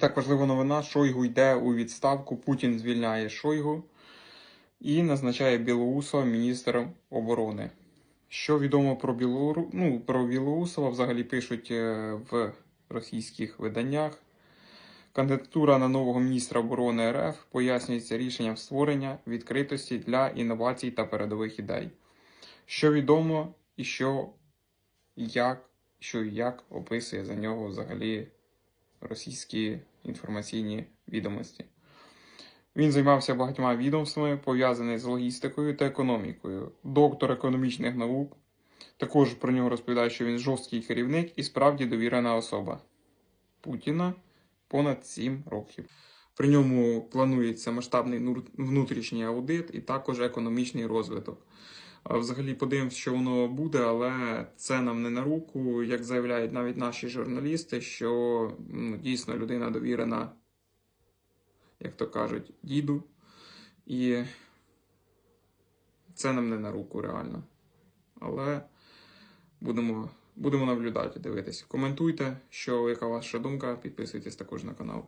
так важлива новина: Шойгу йде у відставку. Путін звільняє Шойгу і назначає Білоусова міністром оборони. Що відомо про Білору... ну, про Білоусова, взагалі пишуть е, в російських виданнях. Кандидатура на нового міністра оборони РФ пояснюється рішенням створення відкритості для інновацій та передових ідей. Що відомо і що як, що і як описує за нього взагалі російські інформаційні відомості. Він займався багатьма відомствами, пов'язаними з логістикою та економікою, доктор економічних наук. Також про нього розповідають, що він жорсткий керівник і справді довірена особа Путіна понад 7 років. При ньому планується масштабний внутрішній аудит і також економічний розвиток. Взагалі подивимось, що воно буде, але це нам не на руку, як заявляють навіть наші журналісти, що ну, дійсно людина довірена, як то кажуть, діду. І це нам не на руку реально. Але будемо, будемо наблюдати, дивитися. Коментуйте, що яка ваша думка, підписуйтесь також на канал.